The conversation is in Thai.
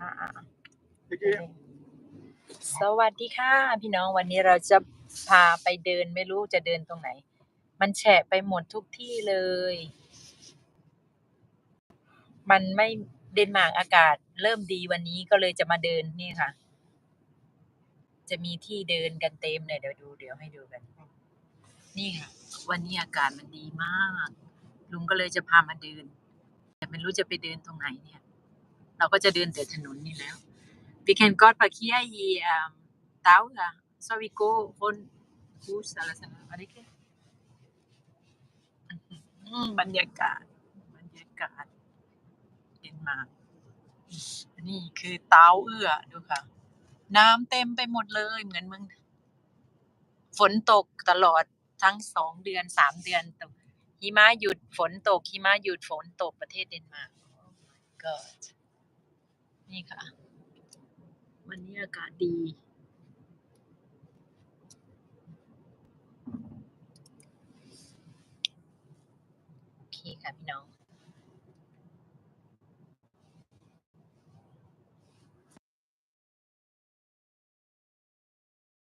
อ่า Peki, สวัสดีค่ะ พี่น้องวันนี้เราจะพาไปเดินไม่รู้จะเดินตรงไหน มันแฉะไปหมดทุกที่เลย มันไม่เดนมาร์กอากาศเริ่มดีวันนี้ก็เลยจะมาเดินนี่ค่ะ จะมีที่เดินกันเต็มเลยเดี๋ยวดูเดี๋ยวให้ดูกัน นี่ค่ะ วันนี้อากาศมันดีมาก ลุงก็เลยจะพามาเดิน แต่ไม่รู้จะไปเดินตรงไหนเนี่ย เราก็จะเดินแต่ถนนนี่แล้ว Vi kan godt parkere i um, Dauga, så vi går rundt hus eller sådan noget. Var det ikke det? อืมบรรยากาศบรรยากาศเดนมาร์กนี่คือเต้าเอื้อดูค่ะ น้ำเต็มไปหมดเลยเหมือนเมืองฝนตกตลอดทั้งสองเดือนสามเดือนตกหิมะหยุดฝนตกหิมะหยุดฝนตกประเทศเดนมาร์ก Oh my god นี่ค่ะ วันนี้อากาศดี โอเคค่ะพี่น้อง